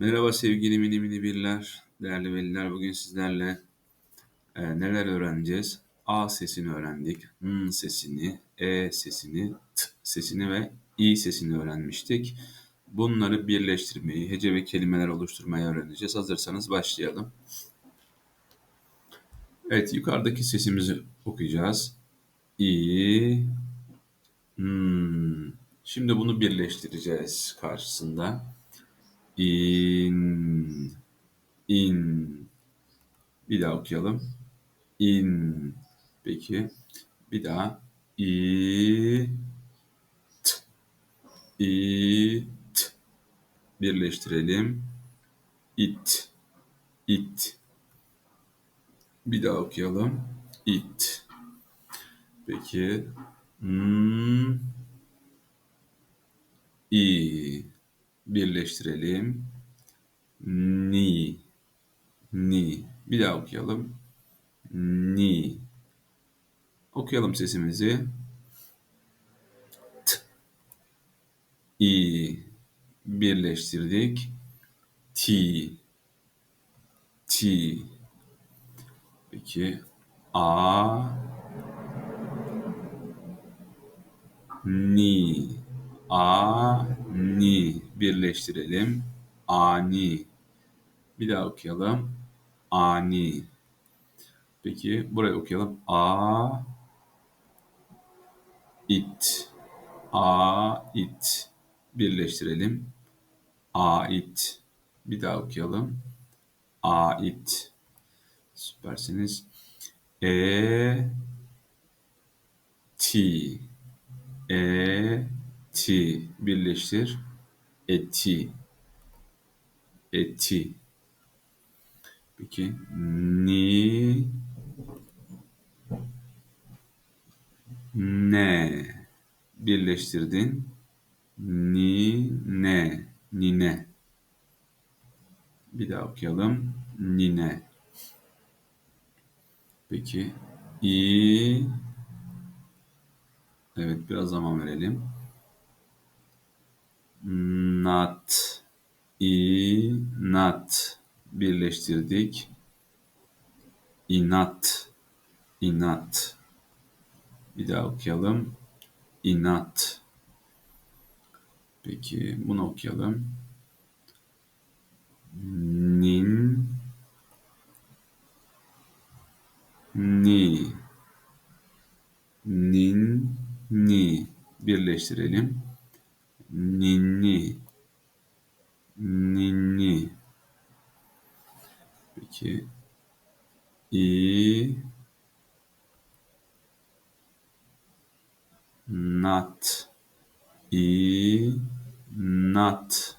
Merhaba sevgili mini mini birler, değerli veliler. Bugün sizlerle e, neler öğreneceğiz? A sesini öğrendik, N sesini, E sesini, T sesini ve İ sesini öğrenmiştik. Bunları birleştirmeyi, hece ve kelimeler oluşturmayı öğreneceğiz. Hazırsanız başlayalım. Evet, yukarıdaki sesimizi okuyacağız. İ, N. Şimdi bunu birleştireceğiz karşısında in in. Bir daha okuyalım. İn. Peki. Bir daha. İ t. İ t. Birleştirelim. İt. İt. Bir daha okuyalım. İt. Peki. N i birleştirelim. Ni. Ni. Bir daha okuyalım. Ni. Okuyalım sesimizi. T. İ. Birleştirdik. Ti. Ti. Peki. A. Ni. A. Birleştirelim. Ani. Bir daha okuyalım. Ani. Peki buraya okuyalım. A it. A it. Birleştirelim. A it. Bir daha okuyalım. A it. Süpersiniz. E T. E T. Birleştir eti. Eti. Peki ni. Ne? Birleştirdin. Ni ne? Nine. Bir daha okuyalım. Nine. Peki i. Evet biraz zaman verelim not i not birleştirdik. inat inat bir daha okuyalım. inat peki bunu okuyalım. nin ni nin ni birleştirelim ninni. Ninni. Peki. İ. Not i. Not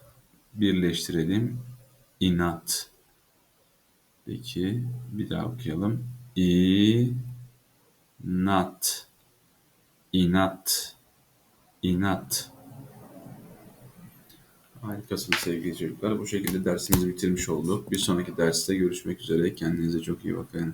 birleştirelim. İnat. Peki. Bir daha okuyalım. İ. Not inat. İnat Harikasınız sevgili çocuklar. Bu şekilde dersimizi bitirmiş olduk. Bir sonraki derste görüşmek üzere. Kendinize çok iyi bakın.